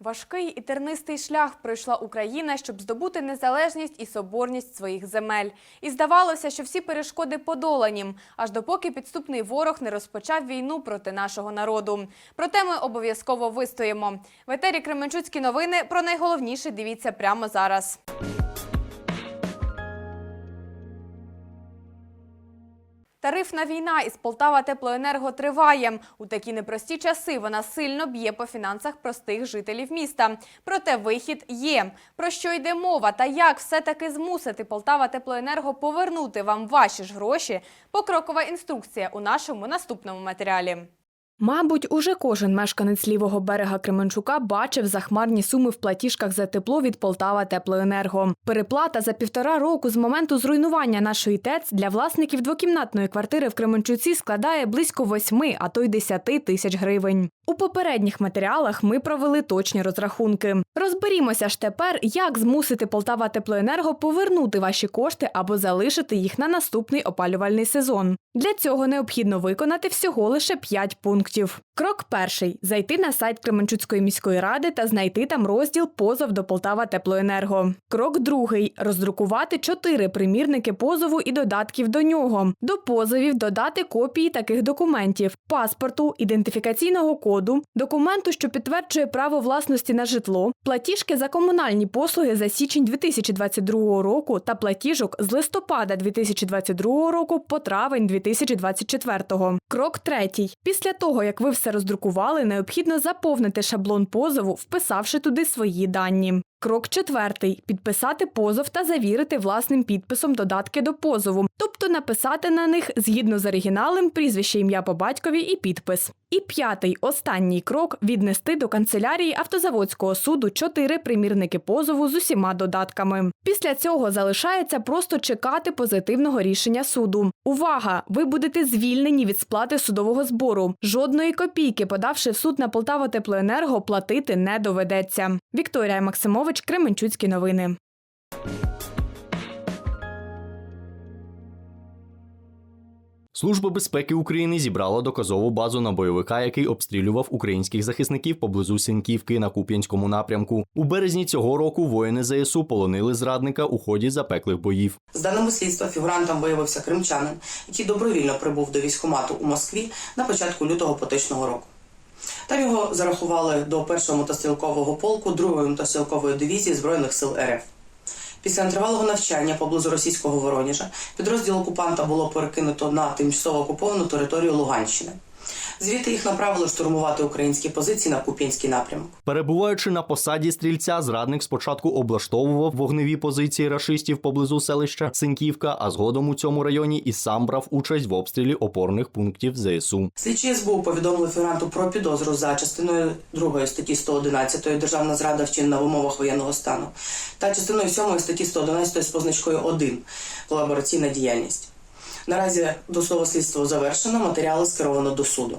Важкий і тернистий шлях пройшла Україна, щоб здобути незалежність і соборність своїх земель. І здавалося, що всі перешкоди подолані, аж допоки підступний ворог не розпочав війну проти нашого народу. Проте ми обов'язково вистоїмо. В етері Кременчуцькі новини про найголовніше дивіться прямо зараз. Тарифна війна із Полтава Теплоенерго триває. У такі непрості часи вона сильно б'є по фінансах простих жителів міста. Проте вихід є. Про що йде мова та як все-таки змусити Полтава Теплоенерго повернути вам ваші ж гроші? Покрокова інструкція у нашому наступному матеріалі. Мабуть, уже кожен мешканець лівого берега Кременчука бачив захмарні суми в платіжках за тепло від Полтава Теплоенерго. Переплата за півтора року з моменту зруйнування нашої ТЕЦ для власників двокімнатної квартири в Кременчуці складає близько восьми, а то й 10 тисяч гривень. У попередніх матеріалах ми провели точні розрахунки. Розберімося ж тепер, як змусити Полтава Теплоенерго повернути ваші кошти або залишити їх на наступний опалювальний сезон. Для цього необхідно виконати всього лише 5 пунктів. Крок перший зайти на сайт Кременчуцької міської ради та знайти там розділ Позов до Полтава Теплоенерго. Крок другий роздрукувати чотири примірники позову і додатків до нього. До позовів додати копії таких документів: паспорту, ідентифікаційного коду, документу, що підтверджує право власності на житло, платіжки за комунальні послуги за січень 2022 року та платіжок з листопада 2022 року по травень 2024. Крок третій. Після того, як ви все роздрукували, необхідно заповнити шаблон позову, вписавши туди свої дані. Крок четвертий підписати позов та завірити власним підписом додатки до позову, тобто написати на них згідно з оригіналем прізвище ім'я по батькові і підпис. І п'ятий останній крок віднести до канцелярії автозаводського суду чотири примірники позову з усіма додатками. Після цього залишається просто чекати позитивного рішення суду. Увага! Ви будете звільнені від сплати судового збору. Жодної копійки, подавши в суд на Полтава Теплоенерго, платити не доведеться. Вікторія Максимович, Кременчуцькі новини. Служба безпеки України зібрала доказову базу на бойовика, який обстрілював українських захисників поблизу Синківки на Куп'янському напрямку. У березні цього року воїни ЗСУ полонили зрадника у ході запеклих боїв. З даними слідства фігурантом виявився кримчанин, який добровільно прибув до військкомату у Москві на початку лютого поточного року. Там його зарахували до першого мотострілкового полку другої мотострілкової дивізії Збройних сил РФ. Після тривалого навчання поблизу російського Воронежа підрозділ окупанта було перекинуто на тимчасово окуповану територію Луганщини. Звідти їх направили штурмувати українські позиції на Куп'янський напрямок. Перебуваючи на посаді стрільця, зрадник спочатку облаштовував вогневі позиції рашистів поблизу селища Синківка, а згодом у цьому районі і сам брав участь в обстрілі опорних пунктів ЗСУ. Слідчі СБУ повідомили фігуранту про підозру за частиною 2 статті 111 Державна зрада вчинена в умовах воєнного стану та частиною 7 статті 111 з позначкою 1 колабораційна діяльність. Наразі досудове слідство завершено, матеріали скеровано до суду.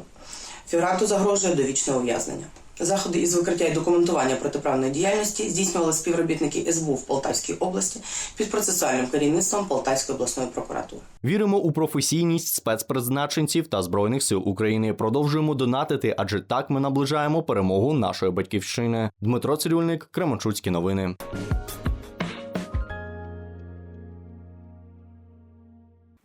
Фігуранту загрожує довічне ув'язнення. Заходи із викриття і документування протиправної діяльності здійснювали співробітники СБУ в Полтавській області під процесуальним керівництвом Полтавської обласної прокуратури. Віримо у професійність спецпризначенців та збройних сил України. Продовжуємо донатити, адже так ми наближаємо перемогу нашої батьківщини. Дмитро Цирюльник, Кременчуцькі новини. –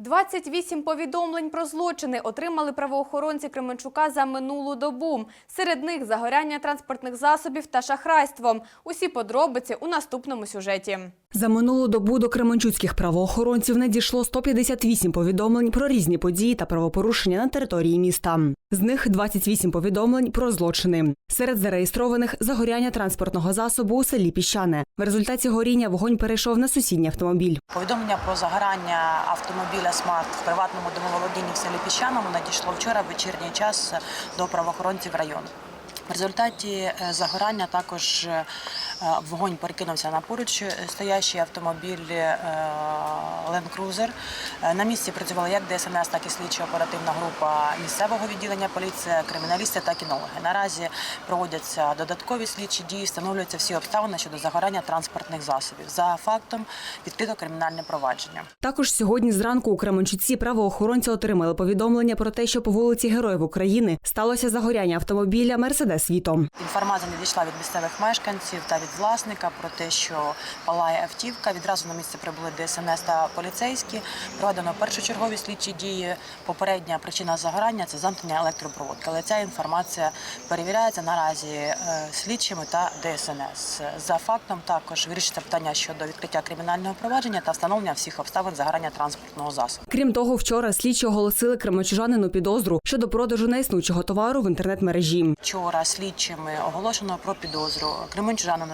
28 повідомлень про злочини отримали правоохоронці Кременчука за минулу добу. Серед них загоряння транспортних засобів та шахрайство. Усі подробиці у наступному сюжеті. За минулу добу до кременчуцьких правоохоронців надійшло 158 повідомлень про різні події та правопорушення на території міста. З них 28 повідомлень про злочини. Серед зареєстрованих загоряння транспортного засобу у селі Піщане. В результаті горіння вогонь перейшов на сусідній автомобіль. Повідомлення про загорання автомобіля «Смарт» в приватному домоволодінні в селі Піщаному надійшло вчора в вечірній час до правоохоронців району. В результаті е, загорання також е, Вогонь перекинувся на поруч е, стоящий автомобіль е, Land Cruiser. Е, На місці працювала як ДСНС, так і слідчо-оперативна група місцевого відділення поліції, криміналісти та кінологи. Наразі проводяться додаткові слідчі дії, встановлюються всі обставини щодо загорання транспортних засобів. За фактом відкрито кримінальне провадження. Також сьогодні зранку у Кременчуці правоохоронці отримали повідомлення про те, що по вулиці Героїв України сталося загоряння автомобіля Мерседес Віто. Інформація надійшла від місцевих мешканців та від власника про те, що палає автівка. Відразу на місце прибули ДСНС та поліцейські. Проведено першочергові слідчі дії. Попередня причина загорання це замкнення електропроводки. Але ця інформація перевіряється наразі е, слідчими та ДСНС. За фактом також вирішиться питання щодо відкриття кримінального провадження та встановлення всіх обставин загорання транспортного засобу. Крім того, вчора слідчі оголосили кременчужанину підозру щодо продажу неіснуючого товару в інтернет-мережі. Вчора слідчими оголошено про підозру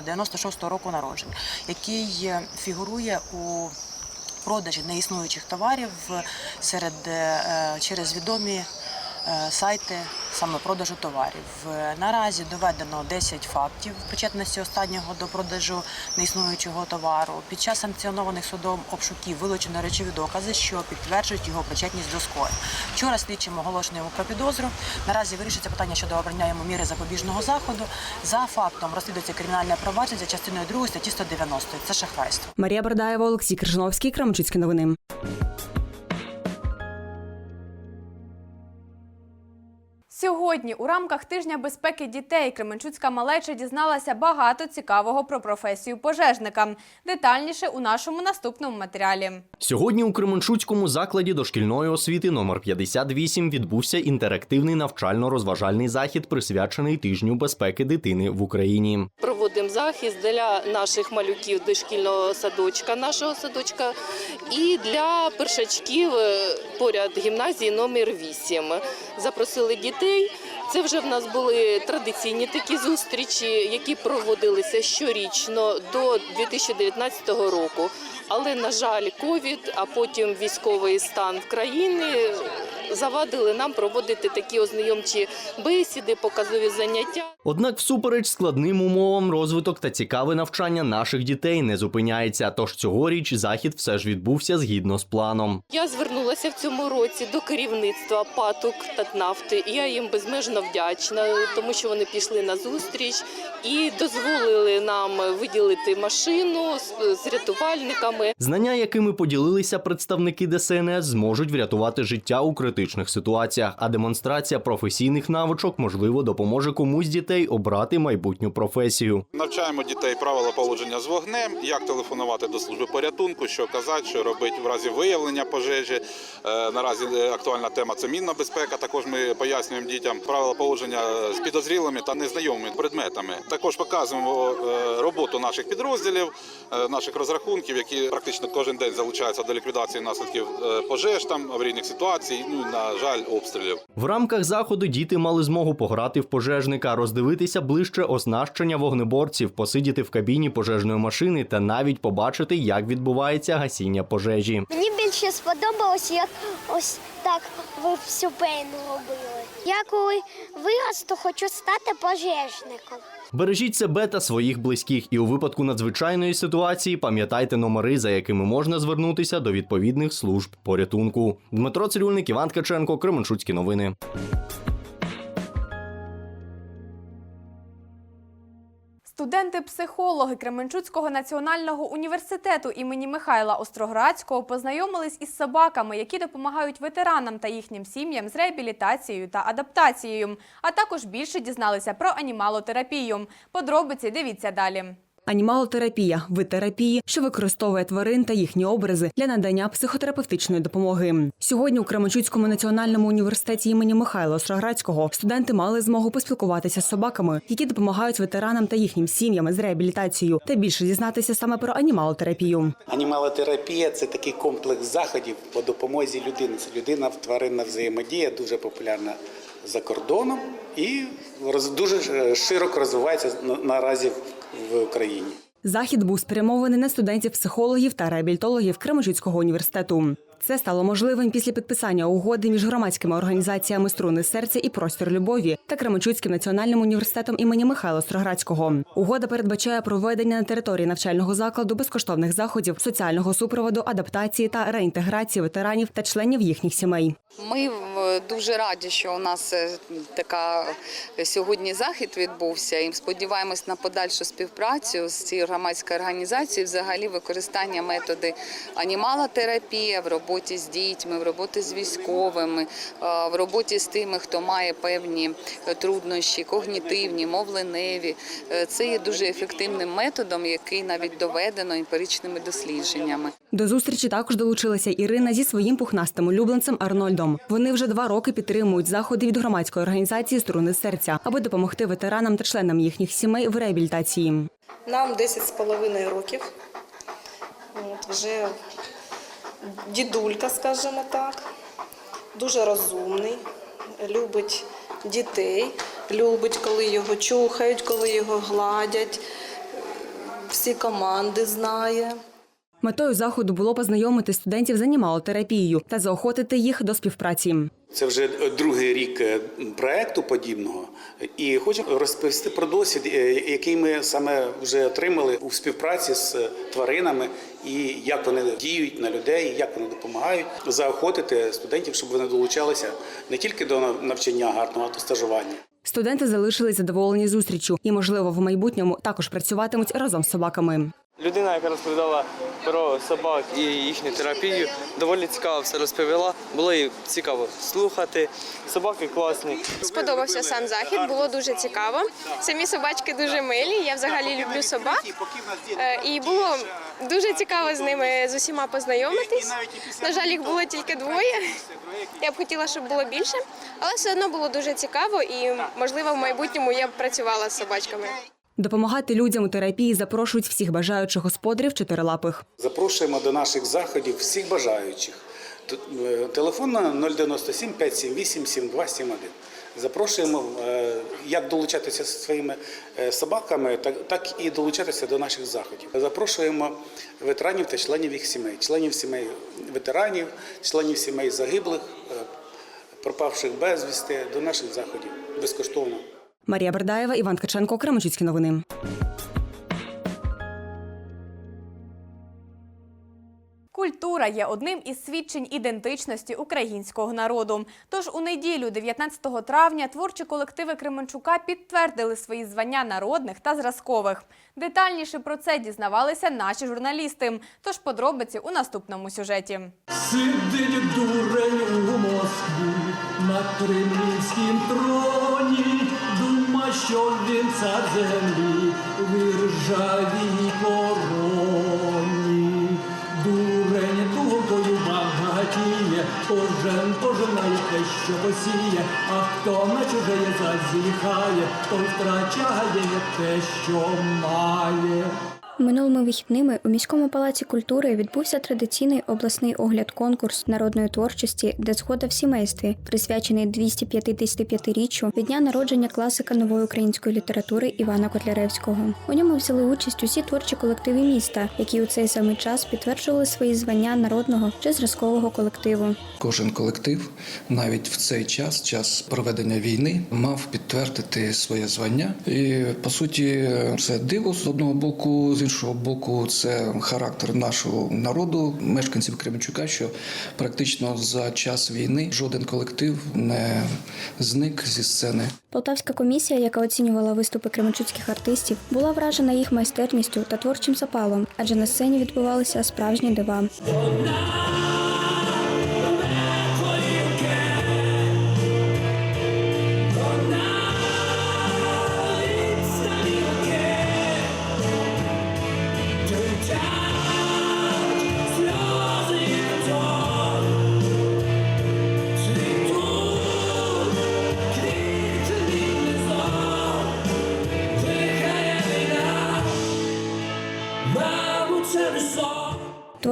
кременчужанину 96-го року народження, який е, фігурує у продажі неіснуючих товарів серед е, через відомі е, сайти саме продажу товарів. Е, Наразі доведено 10 фактів причетності останнього до продажу неіснуючого товару. Під час санкціонованих судом обшуків вилучено речові докази, що підтверджують його причетність до скоєння. Вчора слідчим оголошено про підозру. Наразі вирішиться питання щодо обрання йому міри запобіжного заходу. За фактом розслідується кримінальне провадження за частиною 2 статті 190. Це шахрайство. Марія Бардаєва, Олексій Крижановський, Кременчуцькі новини. Сьогодні у рамках тижня безпеки дітей Кременчуцька малеча дізналася багато цікавого про професію пожежника. Детальніше у нашому наступному матеріалі. Сьогодні у Кременчуцькому закладі дошкільної освіти номер 58 відбувся інтерактивний навчально-розважальний захід, присвячений тижню безпеки дитини в Україні. проводимо захист для наших малюків дошкільного садочка, нашого садочка, і для першачків е, поряд гімназії номер 8. Запросили дітей. Це вже в нас були традиційні такі зустрічі, які проводилися щорічно до 2019 року. Але на жаль, ковід, а потім військовий стан в країні завадили нам проводити такі ознайомчі бесіди, показові заняття. Однак, всупереч складним умовам, розвиток та цікаве навчання наших дітей не зупиняється. Тож цьогоріч захід все ж відбувся згідно з планом. Я звернулася в цьому році до керівництва ПАТУК Татнафти. і Я їм безмежно вдячна, тому що вони пішли на зустріч і дозволили нам виділити машину з, з рятувальниками. Знання, якими поділилися представники ДСНС, зможуть врятувати життя у критичних ситуаціях. А демонстрація професійних навичок можливо допоможе комусь дітей обрати майбутню професію. Навчаємо дітей правила поводження з вогнем, як телефонувати до служби порятунку, що казати, що робити в разі виявлення пожежі. Е, Наразі е, актуальна тема це мінна безпека. Також ми пояснюємо дітям правила поводження з підозрілими та незнайомими предметами. Також показуємо е, роботу наших підрозділів, наших розрахунків, які практично кожен день залучаються до ліквідації наслідків пожеж, там аварійних ситуацій. Ну на жаль, обстрілів. В рамках заходу діти мали змогу пограти в пожежника, роздивитися ближче оснащення вогнеборців, посидіти в кабіні пожежної машини та навіть побачити, як відбувається гасіння пожежі. Мені більше сподобалось, як ось так ви всю пейну робили. Я коли виросту, хочу стати пожежником. Бережіть себе та своїх близьких, і у випадку надзвичайної ситуації пам'ятайте номери, за якими можна звернутися до відповідних служб порятунку. Дмитро Цирюльник, Іван Ткаченко, Кременчуцькі новини. Студенти-психологи Кременчуцького національного університету імені Михайла Остроградського познайомились із собаками, які допомагають ветеранам та їхнім сім'ям з реабілітацією та адаптацією. А також більше дізналися про анімалотерапію. Подробиці дивіться далі. Анімалотерапія вид терапії, що використовує тварин та їхні образи для надання психотерапевтичної допомоги. Сьогодні у Кременчуцькому національному університеті імені Михайла Остроградського студенти мали змогу поспілкуватися з собаками, які допомагають ветеранам та їхнім сім'ям з реабілітацією, та більше дізнатися саме про анімалотерапію. Анімалотерапія це такий комплекс заходів по допомозі людини. Це людина тваринна взаємодія, дуже популярна за кордоном і дуже е, широко розвивається на- наразі в Україні. Захід був спрямований на студентів-психологів та реабілітологів Кременчуцького університету. Це стало можливим після підписання угоди між громадськими організаціями Струни серця і простір любові та Кременчуцьким національним університетом імені Михайла Строградського. Угода передбачає проведення на території навчального закладу безкоштовних заходів, соціального супроводу, адаптації та реінтеграції ветеранів та членів їхніх сімей. Ми дуже раді, що у нас е, така е, сьогодні захід відбувся. І сподіваємось на подальшу співпрацю з цією громадською організацією. Взагалі використання методи анімалотерапія в роботі з дітьми, в роботі з військовими, е, в роботі з тими, хто має певні е, труднощі, когнітивні, мовленеві. Е, Це є дуже ефективним методом, який навіть доведено емпіричними дослідженнями. До зустрічі також долучилася Ірина зі своїм пухнастим улюбленцем Арнольдом. Вони вже два роки підтримують заходи від громадської організації Струни серця, аби допомогти ветеранам та членам їхніх сімей в реабілітації. Нам 10 з половиною років. От, вже дідулька, скажімо так, дуже розумний, любить дітей, любить, коли його чухають, коли його гладять, всі команди знає. Метою заходу було познайомити студентів з анімалотерапією та заохотити їх до співпраці. Це вже другий рік е, проекту подібного, і хочу розповісти про досвід, е, який ми саме вже отримали у співпраці з тваринами, і як вони діють на людей, як вони допомагають заохотити студентів, щоб вони долучалися не тільки до навчання гарного, а до стажування. Студенти залишились задоволені зустрічю і, можливо, в майбутньому також працюватимуть разом з собаками. Людина, яка розповідала про собак і їхню терапію, доволі цікаво все розповіла. Було і цікаво слухати. Собаки класні. Сподобався сам захід, було дуже цікаво. Самі собачки дуже милі. Я взагалі люблю собак. Е, І було дуже цікаво з ними з усіма познайомитись. На жаль, їх було тільки двоє. Я б хотіла, щоб було більше, але все одно було дуже цікаво і, можливо, в майбутньому я б працювала з собачками. Допомагати людям у терапії запрошують всіх бажаючих господарів чотирилапих. Запрошуємо до наших заходів всіх бажаючих. Е, Телефон на 097 578 7271. Запрошуємо е, як долучатися зі своїми е, собаками, так, і долучатися до наших заходів. Запрошуємо ветеранів та членів їх сімей, членів сімей ветеранів, членів сімей загиблих, пропавших безвісти до наших заходів безкоштовно. Марія Бердаєва, Іван Ткаченко, Кременчуцькі новини. Культура є одним із свідчень ідентичності українського народу. Тож у неділю, 19 травня, творчі колективи Кременчука підтвердили свої звання народних та зразкових. Детальніше про це дізнавалися наші журналісти. Тож подробиці у наступному сюжеті. Сидить дурень у Москві на кремлівськім троні, що він цар землі в ржавій короні. Дурень дуркою багатіє, кожен пожинає те, що посіє, а хто на чужеє зазіхає, той втрачає те, що має. Минулими вихідними у міському палаці культури відбувся традиційний обласний огляд-конкурс народної творчості, де згода в сімействі, присвячений 255-річчю від дня народження класика нової української літератури Івана Котляревського. У ньому взяли участь усі творчі колективи міста, які у цей самий час підтверджували свої звання народного чи зразкового колективу. Кожен колектив навіть в цей час, час проведення війни, мав підтвердити своє звання. І по суті, це диво з одного боку, з іншого боку, це характер нашого народу, мешканців Кременчука, що практично за час війни жоден колектив не зник зі сцени. Полтавська комісія, яка оцінювала виступи кременчуцьких артистів, була вражена їх майстерністю та творчим запалом, адже на сцені відбувалися справжні дива.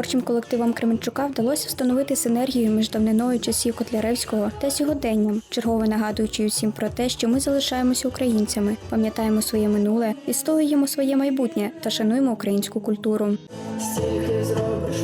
Творчим колективам Кременчука вдалося встановити синергію між давниною часів Котляревського та сьогоденням, чергово нагадуючи усім про те, що ми залишаємося українцями, пам'ятаємо своє минуле, відстоюємо своє майбутнє та шануємо українську культуру. Стільки зробиш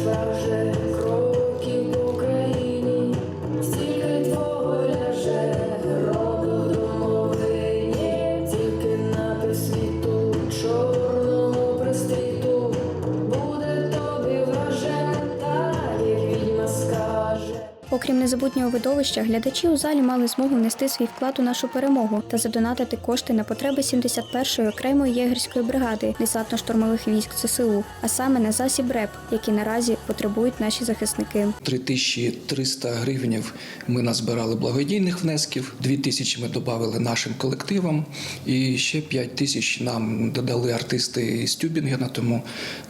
незабутнього видовища глядачі у залі мали змогу внести свій вклад у нашу перемогу та задонатити кошти на потреби 71-ї окремої єгерської бригади десантно-штурмових військ ЗСУ, а саме на засіб РЕП, який наразі потребують наші захисники. 3300 гривнів ми назбирали благодійних внесків, 2000 ми додали нашим колективам, і ще 5 тисяч нам додали артисти з Тюбінгена, тому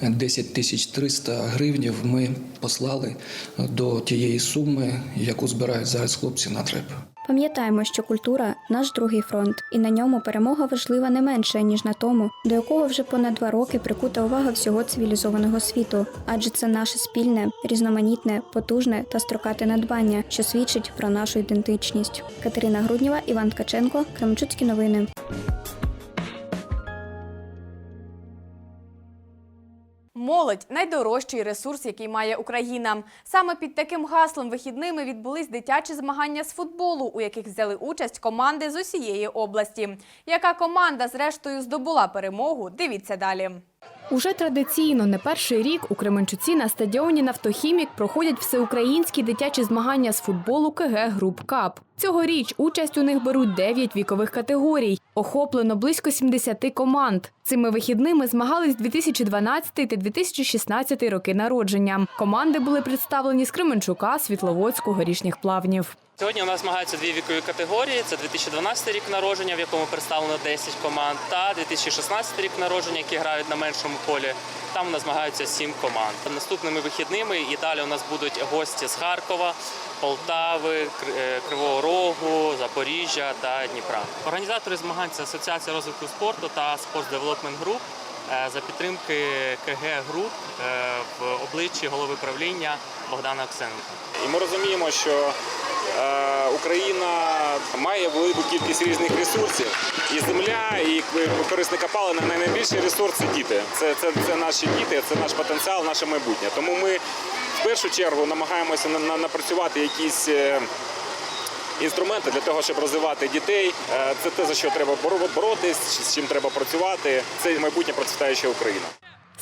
10 тисяч 300 гривнів ми послали до тієї суми, яку збирають зараз хлопці на дреп. Пам'ятаємо, що культура наш другий фронт, і на ньому перемога важлива не менше ніж на тому, до якого вже понад два роки прикута увага всього цивілізованого світу, адже це наше спільне, різноманітне, потужне та строкате надбання, що свідчить про нашу ідентичність. Катерина Грудніва, Іван Ткаченко, Кременчуцькі новини. Молодь найдорожчий ресурс, який має Україна. Саме під таким гаслом вихідними відбулись дитячі змагання з футболу, у яких взяли участь команди з усієї області. Яка команда зрештою здобула перемогу? Дивіться далі. Уже традиційно не перший рік у Кременчуці на стадіоні «Нафтохімік» проходять всеукраїнські дитячі змагання з футболу КГ Груп Кап. Цьогоріч участь у них беруть 9 вікових категорій. Охоплено близько 70 команд. Цими вихідними змагались 2012 та 2016 роки народження. Команди були представлені з Кременчука, Світловодську, Горішніх плавнів. Сьогодні у нас змагаються дві вікові категорії: це 2012 рік народження, в якому представлено 10 команд, та 2016 рік народження, які грають на меншому полі. Там у нас змагаються 7 команд. Наступними вихідними і далі у нас будуть гості з Харкова, Полтави, е, Кривого Рогу, Запоріжжя та Дніпра. Організатори змагань це Асоціація розвитку спорту та Sports Development Group е, за підтримки КГ Груп е, в обличчі голови правління Богдана Оксенка. І ми розуміємо, що е, Україна має велику кількість різних ресурсів. І земля, і корисне копалина найбільший ресурс це діти. Це, це, це наші діти, це наш потенціал, наше майбутнє. Тому ми в першу чергу намагаємося на- на- напрацювати якісь. Інструменти для того, щоб розвивати дітей, Е, це те, за що треба боро- боротись, з чим треба працювати. Це майбутнє процвітаюча Україна.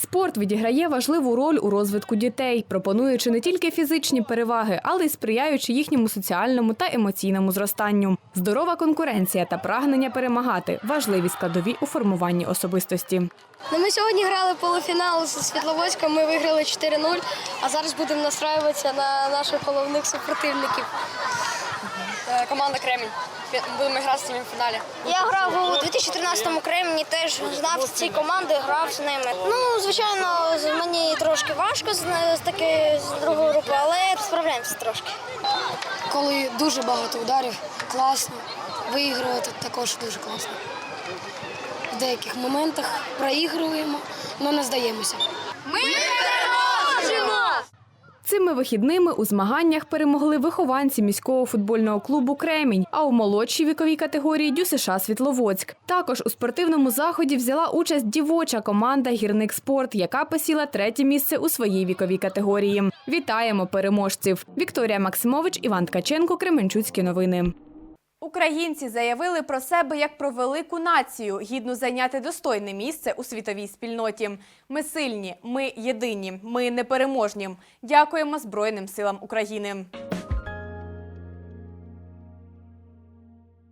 Спорт відіграє важливу роль у розвитку дітей, пропонуючи не тільки фізичні переваги, але й сприяючи їхньому соціальному та емоційному зростанню. Здорова конкуренція та прагнення перемагати важливі складові у формуванні особистості. Ну, ми сьогодні грали полуфінал з Світловодськом, ми виграли 4-0, а зараз будемо настраюватися на наших головних супротивників. Е, Команда Кремінь. Будемо грати з ними в фіналі. Я грав у 2013-му Кремені, теж знав ці команди, грав з ними. Ну, звичайно, мені трошки важко з, таки з другої групи, але справляємося трошки. Коли дуже багато ударів, класно. Виігрувати також дуже класно. В деяких моментах проігруємо, але не здаємося. Ми! Цими вихідними у змаганнях перемогли вихованці міського футбольного клубу Кремінь, а у молодшій віковій категорії ДЮСШ Світловодськ. Також у спортивному заході взяла участь дівоча команда Гірник Спорт, яка посіла третє місце у своїй віковій категорії. Вітаємо переможців! Вікторія Максимович, Іван Ткаченко, Кременчуцькі новини. Українці заявили про себе як про велику націю, гідну зайняти достойне місце у світовій спільноті. Ми сильні, ми єдині, ми непереможні. Дякуємо Збройним силам України.